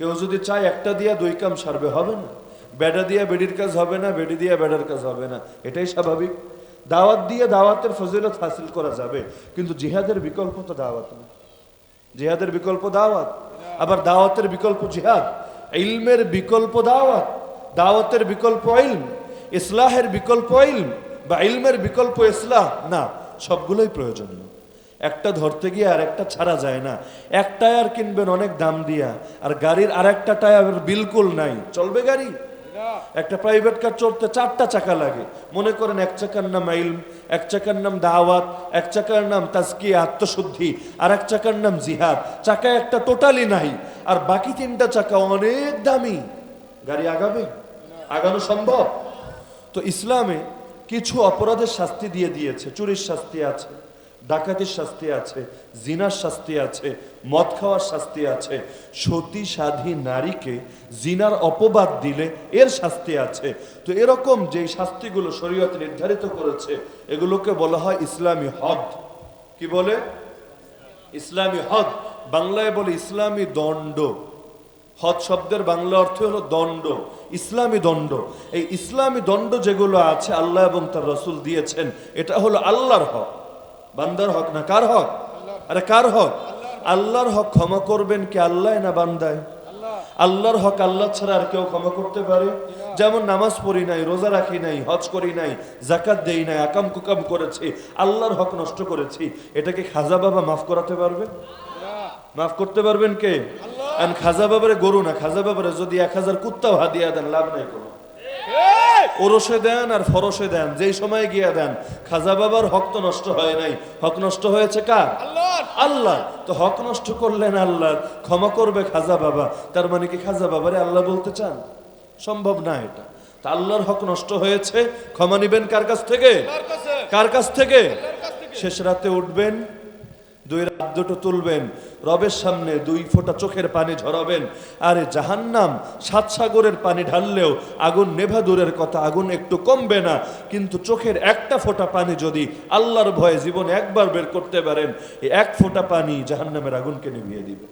কেউ যদি চায় একটা দিয়া দুই কাম সারবে, হবে না। বেডা দিয়া বেডির কাজ হবে না, বেডি দিয়া বেডার কাজ হবে না। এটাই স্বাভাবিক। দাওয়াত দিয়ে দাওয়াতের ফজিলত হাসিল করা যাবে, কিন্তু জিহাদের বিকল্প তো দাওয়াত না। জিহাদের বিকল্প দাওয়াত, আবার দাওয়াতের বিকল্প জিহাদ। ইলমের বিকল্প দাওয়াত, দাওয়াতের বিকল্প ইলম, ইসলাহের বিকল্প ইলম বা ইলমের বিকল্প ইসলাহ, না, সবগুলোই প্রয়োজনীয়। একটা ধরতে গিয়ে আর একটা ছাড়া যায় না। এক টায়ার কিনবেন অনেক দাম দিয়া, আর গাড়ির আর একটা টায়ার বিলকুল নাই। চলবে গাড়ি? একটা প্রাইভেট কার চলতে চারটা চাকা লাগে। মনে করেন এক চাকার নাম ইলম এক চাকার নাম দাওয়াত, এক চাকার নাম তাজকি আত্মশুদ্ধি, আর এক চাকার নাম জিহাদ। চাকা একটা টোটালি নাই, আর বাকি তিনটা চাকা অনেক দামি। গাড়ি আগাবে? আগানো সম্ভব? তো ইসলামে কিছু অপরাধের শাস্তি দিয়ে দিয়েছে, চুরির শাস্তি আছে। ডাকাতির শাস্তি আছে, জিনার শাস্তি আছে, মদ খাওয়ার শাস্তি আছে সতী সাধী নারীকে জিনার অপবাদ দিলে এর শাস্তি আছে। তো এরকম যে শাস্তিগুলো শরীয়ত নির্ধারিত করেছে, এগুলোকে বলা হয় ইসলামী হদ। কি বলে? ইসলামী হদ। বাংলায় বলে ইসলামী দণ্ড। হদ শব্দের বাংলা অর্থ হলো দণ্ড। ইসলামী দণ্ড। এই ইসলামী দণ্ড যেগুলো আছে, আল্লাহ এবং তার রসুল দিয়েছেন, এটা হলো আল্লাহর হক বান্দার হক না কার হক? আরে কার হক? আল্লাহর হক ক্ষমা করবেন কি আল্লাহ না বান্দায়? আল্লাহর হক আল্লাহ ছাড়া আর কেউ ক্ষমা করতে পারে? যেমন নামাজ পড়ি নাই রোজা রাখি নাই হজ করি নাই জাকাত দেই নাই আকাম কুকাম করেছি আল্লাহর হক নষ্ট করেছি এটাকে খাজা বাবা মাফ করাতে পারবে? মাফ করতে পারবেন কে? খাজা বাবারে গরু না খাজা বাবারে যদি এক হাজার কুত্তাও হাদিয়া দেন লাভ নাই কোনো। ওরসে দেন আর ফরসে দেন যেই সময় গিয়া দেন খাজা বাবার হক তো নষ্ট হয় নাই। হক নষ্ট হয়েছে কার? আল্লাহ তো হক নষ্ট করলেন আল্লাহ ক্ষমা করবে খাজা বাবা। তার মানে কি খাজা বাবারে আল্লাহ বলতে চান? সম্ভব না এটা। তা আল্লাহর হক নষ্ট হয়েছে ক্ষমা নিবেন কার কাছ থেকে? কার কাছ থেকে। শেষ রাতে উঠবেন দুই রাত দুটো তুলবেন, রবের সামনে দুই ফোঁটা চোখের পানি ঝরাবেন, আরে জাহান্নাম, সাত সাগরের পানি ঢাললেও আগুন নেভা দূরের কথা, আগুন একটু কমবে না, কিন্তু চোখের একটা ফোঁটা পানি যদি আল্লাহর ভয়ে জীবনে একবার বের করতে পারেন, এই এক ফোঁটা পানি জাহান্নামের আগুনকে নিভিয়ে দিবে।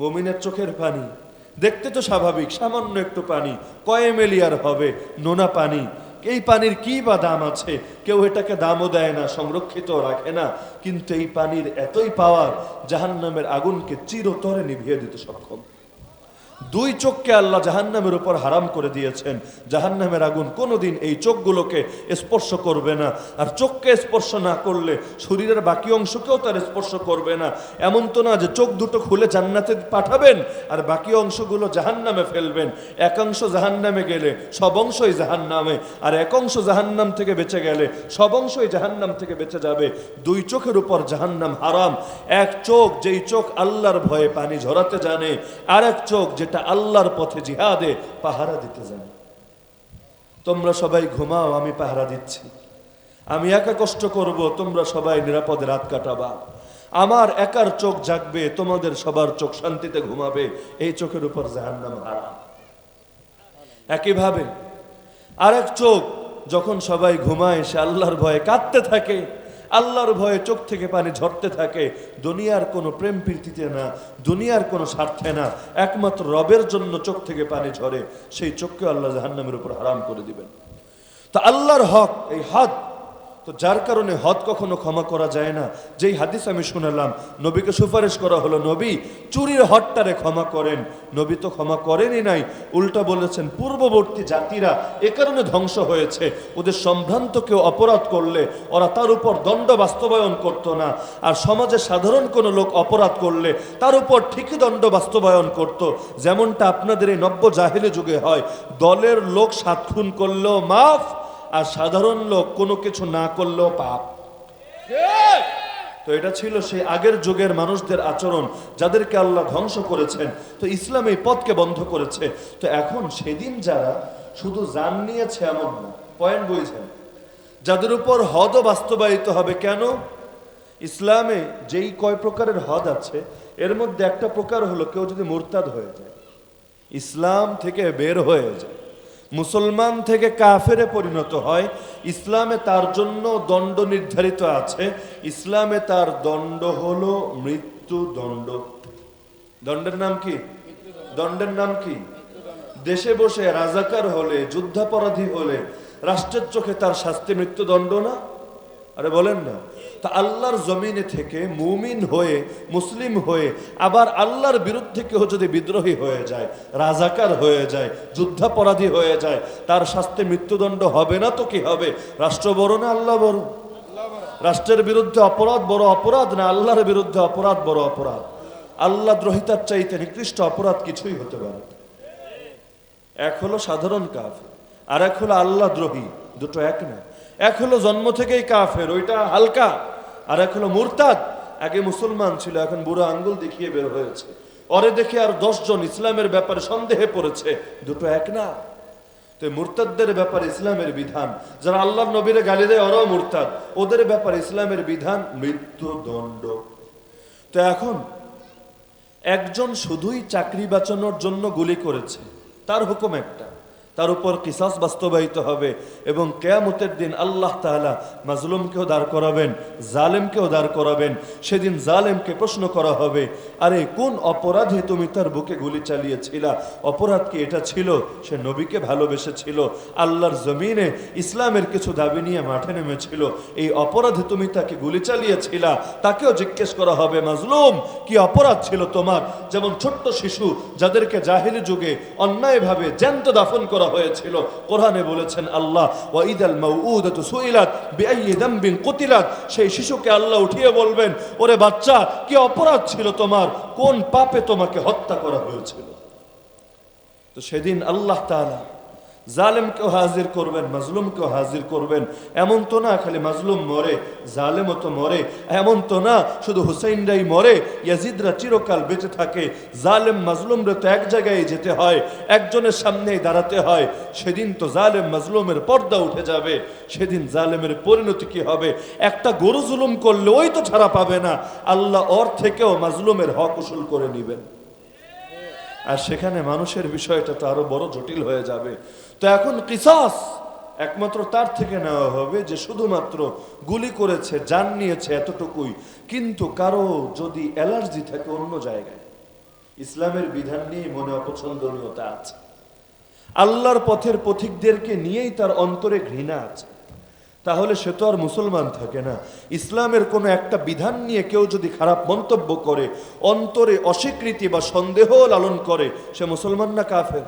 মমিনের চোখের পানি, দেখতে তো স্বাভাবিক, সামান্য একটু পানি কয়ে মেলিয়ার হবে, নোনা পানি এই পানির কি বা দাম আছে? কেউ এটাকে দামও দেয় না সংরক্ষিত রাখে না। কিন্তু এই পানির এতই পাওয়ার জাহান্নামের আগুনকে চিরতরে নিভিয়ে দিতে সক্ষম। দুই চোখকে আল্লাহ জাহান্নামের উপর হারাম করে দিয়েছেন। জাহান্নামের আগুন কোনোদিন এই চোখগুলোকে স্পর্শ করবে না। আর চোখকে স্পর্শ না করলে শরীরের বাকি অংশকেও তার স্পর্শ করবে না। এমন তো না যে চোখ দুটো খুলে জান্নাতে পাঠাবেন, আর বাকি অংশগুলো জাহান্নামে ফেলবেন। একাংশ জাহান্নামে গেলে সব অংশই জাহান্নামে, আর এক অংশ জাহান্নাম থেকে বেঁচে গেলে সব অংশই জাহান্নাম থেকে বেঁচে যাবে। দুই চোখের উপর জাহান্নাম হারাম। এক চোখ যেই চোখ আল্লাহর ভয়ে পানি ঝরাতে জানে, আর এক চোখ যেটা আল্লাহর পথে জিহাদে পাহারা দিতে জানে তোমরা সবাই ঘুমাও, আমি পাহারা দিচ্ছি। আমি একা কষ্ট করব, তোমরা সবাই নিরাপদে রাত কাটাবা। আমার একার চোখ জাগবে, তোমাদের সবার চোখ শান্তিতে ঘুমাবে, এই চোখের উপর জাহান্নাম হারাম। একইভাবে আরেক চোখ, যখন সবাই ঘুমায়, সে আল্লাহর ভয়ে কাঁদতে থাকে। আল্লাহর ভয়ে চোখ থেকে পানি ঝরতে থাকে, দুনিয়ার কোনো প্রেম প্রীতিতে না, দুনিয়ার কোনো স্বার্থে না, একমাত্র রবের জন্য চোখ থেকে পানি ঝরে, সেই চোখকে আল্লাহ জাহান্নামের উপর হারাম করে দিবেন। তা আল্লাহর হক, এই হদ তো যার কারণে হদ কখনো ক্ষমা করা যায় না। যেই হাদিস আমি শুনালাম, নবীকে সুপারিশ করা হলো, নবী, চুরির হদটারে ক্ষমা করেন। নবী তো ক্ষমা করেনই নাই। উল্টা বলেছেন, পূর্ববর্তী জাতিরা এ কারণে ধ্বংস হয়েছে। ওদের সম্ভ্রান্ত কেউ অপরাধ করলে ওরা তার উপর দণ্ড বাস্তবায়ন করত না। আর সমাজে সাধারণ কোনো লোক অপরাধ করলে তার উপর ঠিকই দণ্ড বাস্তবায়ন করত। যেমনটা আপনাদের এই নব্য জাহিলি যুগে হয়। দলের লোক সাত খুন করলেও মাফ আর সাধারণ লোক কোনো কিছু না করলেও পাপ। তো এটা ছিল সেই আগের যুগের মানুষদের আচরণ, যাদেরকে আল্লাহ ধ্বংস করেছেন। তো ইসলাম এই পথকে বন্ধ করেছে। তো এখন সেদিন যারা শুধু জান নিয়েছে এমন না পয়েন্ট বুঝছেন? যাদের উপর হদও বাস্তবায়িত হবে কেন? ইসলামে যেই কয় প্রকারের হদ আছে, এর মধ্যে একটা প্রকার হলো কেউ যদি মুরতাদ হয়ে যায়, ইসলাম থেকে বের হয়ে যায়। মুসলমান থেকে কাফেরে পরিণত হয়, ইসলামে তার জন্য দণ্ড নির্ধারিত আছে। ইসলামে তার দণ্ড হলো মৃত্যু দণ্ড দণ্ডের নাম কি? দণ্ডের নাম কি? দেশে বসে রাজাকার হলে, যুদ্ধাপরাধী হলে, রাষ্ট্রের চোখে তার শাস্তি মৃত্যুদণ্ড না? আরে বলেন না। তা আল্লাহর জমিনে থেকে মুমিন হয়ে, মুসলিম হয়ে, আবার আল্লাহর বিরুদ্ধে কেউ যদি বিদ্রোহী হয়ে যায়, রাজাকার হয়ে যায়, যুদ্ধাপরাধী হয়ে যায়, তার শাস্তি মৃত্যুদণ্ড হবে না তো কি হবে? রাষ্ট্র বড় না আল্লাহ বড়? রাষ্ট্রের বিরুদ্ধে অপরাধ বড় অপরাধ না আল্লাহর বিরুদ্ধে অপরাধ বড় অপরাধ? আল্লাহ দ্রোহিতার চাইতে নিকৃষ্ট অপরাধ কিছুই হতে পারে এক হলো সাধারণ কাফ আর এক হলো আল্লাহ দ্রোহী, দুটো এক না। এক হলো জন্ম থেকেই কাফের, ওইটা হালকা। আর এক হলো মুরতাদ। আগে মুসলমান ছিল, এখন বুড়ো আঙ্গুল দেখিয়ে বের হয়েছে। ওরে দেখে আর জন ইসলামের ব্যাপারে সন্দেহে পড়েছে। দুটো এক না। তো মুরতাদদের ব্যাপারে ইসলামের বিধান, যারা আল্লাহ নবীরে গালি দেয়, ওরাও মুরতাদ। ওদের ব্যাপারে ইসলামের বিধান মৃত্যুদণ্ড। তো এখন একজন শুধুই চাকরি বাঁচানোর জন্য গুলি করেছে, তার হুকুম একটা। তার উপর কিসাস বাস্তবায়িত হবে এবং কেয়ামতের দিন আল্লাহ তাআলা মাজলুমকেও দাঁড় করাবেন, জালেমকেও দাঁড় করাবেন। সেদিন জালেমকে প্রশ্ন করা হবে, আরে কোন অপরাধে তুমি তার বুকে গুলি চালিয়েছিলা? অপরাধ কি এটা ছিল? সে নবীকে ভালোবেসেছিল, আল্লাহর জমিনে ইসলামের কিছু দাবি নিয়ে মাঠে নেমেছিল। এই অপরাধে তুমি তাকে গুলি চালিয়েছিলা, তাকেও জিজ্ঞেস করা হবে, মাজলুম, কি অপরাধ ছিল তোমার? যেমন ছোট্ট শিশু যাদেরকে জাহিলি যুগে অন্যায়ভাবে জ্যান্ত দাফন করা হয়েছিল। কোরআনে বলেছেন আল্লাহ সেই শিশুকে আল্লাহ উঠিয়ে বলবেন, ওরে বাচ্চা, কি অপরাধ ছিল তোমার? কোন পাপে তোমাকে হত্যা করা হয়েছিল? তো সেদিন আল্লাহ তাআলা জালেমকেও হাজির করবেন মাজলুমকেও হাজির করবেন, এমন তো না খালি মাজলুম মরে জালেমও তো মরে, এমন তো না শুধু হুসাইনরাই মরে, ইয়াজিদরা চিরকাল বেঁচে থাকে, জালেম মাজলুমরা তো এক জায়গায় যেতে হয়, একজনের সামনেই দাঁড়াতে হয়, সেদিন তো জালেম মাজলুমের পর্দা উঠে যাবে, সেদিন জালেমের পরিণতি কি হবে, একটা গরু জুলুম করলে ওই তো ছাড়া পাবে না, আল্লাহ ওর থেকেও মাজলুমের হক উসুল করে নিবেন। আর সেখানে মানুষের বিষয়টা তো আরও বড় জটিল হয়ে যাবে তো এখন কিসাস একমাত্র তার থেকে নেওয়া হবে যে শুধুমাত্র গুলি করেছে যান নিয়েছে এতটুকুই। কিন্তু কারও যদি অ্যালার্জি থাকে অন্য জায়গায়, ইসলামের বিধান নিয়ে মনে অপছন্দনীয়তা আছে। আল্লাহর পথের পথিকদেরকে নিয়েই তার অন্তরে ঘৃণা আছে। তাহলে সে তো আর মুসলমান থাকে না। ইসলামের কোনো একটা বিধান নিয়ে কেউ যদি খারাপ মন্তব্য করে, অন্তরে অস্বীকৃতি বা সন্দেহ লালন করে, সে মুসলমান না কাফের?